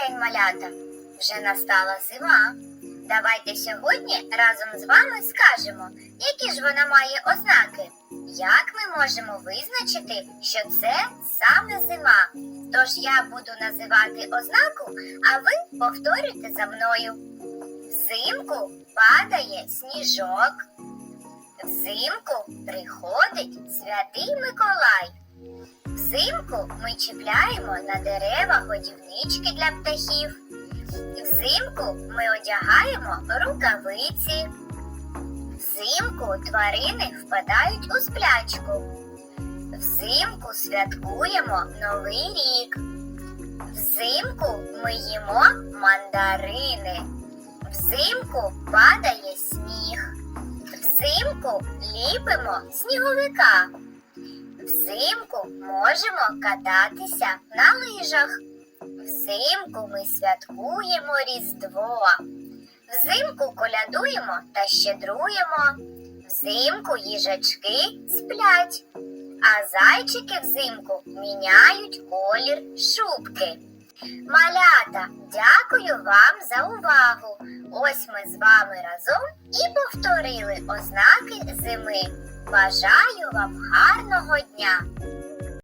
день, малята! Вже настала зима. Давайте сьогодні разом з вами скажемо, які ж вона має ознаки. Як ми можемо визначити, що це саме зима? Тож я буду називати ознаку, а ви повторюйте за мною. Взимку падає сніжок. Взимку приходить святий Миколай. Взимку ми чіпляємо на дерева годівнички для птахів. Взимку ми одягаємо рукавиці. Взимку тварини впадають у сплячку. Взимку святкуємо Новий рік. Взимку ми їмо мандарини. Взимку падає сніг. Взимку ліпимо сніговика. Можемо кататися на лижах. Взимку ми святкуємо Різдво. Взимку колядуємо та щедруємо. Взимку їжачки сплять, а зайчики взимку міняють колір шубки. Малята, дякую вам за увагу. Ось ми з вами разом і повторили ознаки зими. Бажаю вам гарного дня!